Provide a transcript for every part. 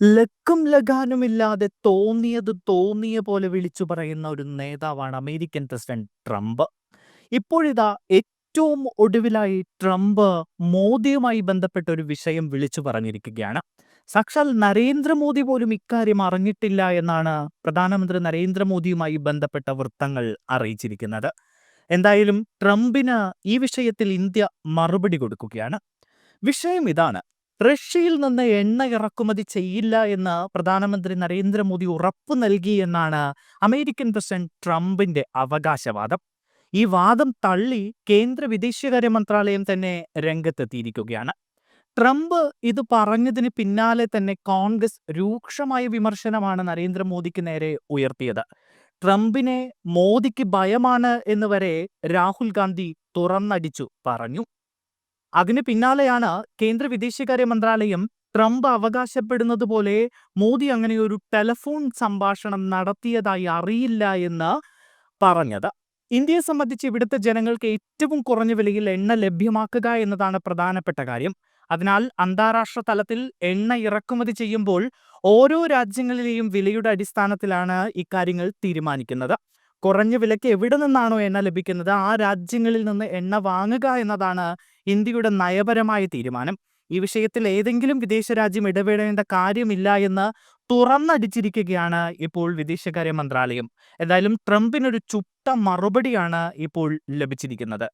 ലക്കും ലഗാനുമില്ലാതെ തോന്നിയത് തോന്നിയ പോലെ വിളിച്ചു പറയുന്ന ഒരു നേതാവാണ് അമേരിക്കൻ പ്രസിഡന്റ് ട്രംപ്. ഇപ്പോഴിതാ ഏറ്റവും ഒടുവിലായി ട്രംപ് മോദിയുമായി ബന്ധപ്പെട്ട ഒരു വിഷയം വിളിച്ചു പറഞ്ഞിരിക്കുകയാണ്. സാക്ഷാൽ നരേന്ദ്രമോദി പോലും ഇക്കാര്യം അറിഞ്ഞിട്ടില്ല എന്നാണ് പ്രധാനമന്ത്രി നരേന്ദ്രമോദിയുമായി ബന്ധപ്പെട്ട വൃത്തങ്ങൾ അറിയിച്ചിരിക്കുന്നത്. എന്തായാലും ട്രംപിന് ഈ വിഷയത്തിൽ ഇന്ത്യ മറുപടി കൊടുക്കുകയാണ്. വിഷയം ഇതാണ്. റഷ്യയിൽ നിന്ന് എണ്ണ ഇറക്കുമതി ചെയ്യില്ല എന്ന് പ്രധാനമന്ത്രി നരേന്ദ്രമോദി ഉറപ്പു നൽകി എന്നാണ് അമേരിക്കൻ പ്രസിഡന്റ് ട്രംപിന്റെ അവകാശവാദം. ഈ വാദം തള്ളി കേന്ദ്ര വിദേശകാര്യ മന്ത്രാലയം തന്നെ രംഗത്തെത്തിയിരിക്കുകയാണ്. ട്രംപ് ഇത് പറഞ്ഞതിന് പിന്നാലെ തന്നെ കോൺഗ്രസ് രൂക്ഷമായ വിമർശനമാണ് നരേന്ദ്രമോദിക്ക് നേരെ ഉയർത്തിയത്. ട്രംപിനെ മോദിക്ക് ഭയമാണ് എന്ന് വരെ രാഹുൽ ഗാന്ധി തുറന്നടിച്ചു പറഞ്ഞു. അതിന് പിന്നാലെയാണ് കേന്ദ്ര വിദേശകാര്യ മന്ത്രാലയം ട്രംപ് അവകാശപ്പെടുന്നത് പോലെ മോദി അങ്ങനെ ഒരു ടെലഫോൺ സംഭാഷണം നടത്തിയതായി അറിയില്ല എന്ന് പറഞ്ഞത്. ഇന്ത്യയെ സംബന്ധിച്ച് ഇവിടുത്തെ ജനങ്ങൾക്ക് ഏറ്റവും കുറഞ്ഞ വിലയിൽ എണ്ണ ലഭ്യമാക്കുക എന്നതാണ് പ്രധാനപ്പെട്ട കാര്യം. അതിനാൽ അന്താരാഷ്ട്ര തലത്തിൽ എണ്ണ ഇറക്കുമതി ചെയ്യുമ്പോൾ ഓരോ രാജ്യങ്ങളിലെയും വിലയുടെ അടിസ്ഥാനത്തിലാണ് ഇക്കാര്യങ്ങൾ തീരുമാനിക്കുന്നത്. കുറഞ്ഞ വിലയ്ക്ക് എവിടെ നിന്നാണോ എണ്ണ ലഭിക്കുന്നത്? ആ രാജ്യങ്ങളിൽ നിന്ന് എണ്ണ വാങ്ങുക എന്നതാണ് ഇന്ത്യയുടെ നയപരമായ തീരുമാനം. ഈ വിഷയത്തിൽ ഏതെങ്കിലും വിദേശ രാജ്യം ഇടപെടേണ്ട കാര്യമില്ല എന്ന് തുറന്നടിച്ചിരിക്കുകയാണ് ഇപ്പോൾ വിദേശകാര്യ മന്ത്രാലയം. എന്തായാലും ട്രംപിനൊരു ചുട്ട മറുപടിയാണ് ഇപ്പോൾ ലഭിച്ചിരിക്കുന്നത്.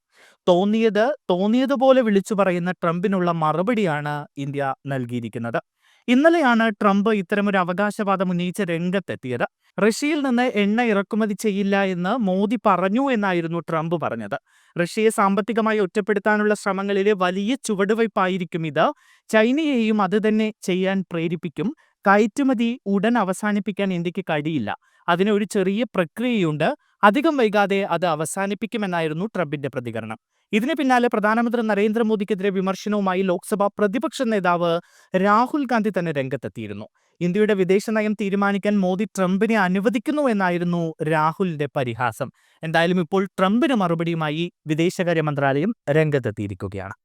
തോന്നിയത് തോന്നിയതുപോലെ വിളിച്ചു പറയുന്ന ട്രംപിനുള്ള മറുപടിയാണ് ഇന്ത്യ നൽകിയിരിക്കുന്നത്. ഇന്നലെയാണ് ട്രംപ് ഇത്തരമൊരു അവകാശവാദം ഉന്നയിച്ച് രംഗത്തെത്തിയത്. റഷ്യയിൽ നിന്ന് എണ്ണ ഇറക്കുമതി ചെയ്യില്ല എന്ന് മോദി പറഞ്ഞു എന്നായിരുന്നു ട്രംപ് പറഞ്ഞത്. റഷ്യയെ സാമ്പത്തികമായി ഒറ്റപ്പെടുത്താനുള്ള ശ്രമങ്ങളിലെ വലിയ ചുവടുവയ്പായിരിക്കും ഇത്. ചൈനയെയും അത് തന്നെ ചെയ്യാൻ പ്രേരിപ്പിക്കും. കയറ്റുമതി ഉടൻ അവസാനിപ്പിക്കാൻ ഇന്ത്യയ്ക്ക് കഴിയില്ല. അതിന് ഒരു ചെറിയ പ്രക്രിയയുണ്ട്. അധികം വൈകാതെ അത് അവസാനിപ്പിക്കുമെന്നായിരുന്നു ട്രംപിന്റെ പ്രതികരണം. ഇതിന് പിന്നാലെ പ്രധാനമന്ത്രി നരേന്ദ്രമോദിക്കെതിരെ വിമർശനവുമായി ലോക്സഭ പ്രതിപക്ഷ നേതാവ് രാഹുൽ ഗാന്ധി തന്നെ രംഗത്തെത്തിയിരുന്നു. ഇന്ത്യയുടെ വിദേശ നയം തീരുമാനിക്കാൻ മോദി ട്രംപിനെ അനുവദിക്കുന്നു എന്നായിരുന്നു രാഹുലിന്റെ പരിഹാസം. എന്തായാലും ഇപ്പോൾ ട്രംപിന് മറുപടിയുമായി വിദേശകാര്യ മന്ത്രാലയം രംഗത്തെത്തിയിരിക്കുകയാണ്.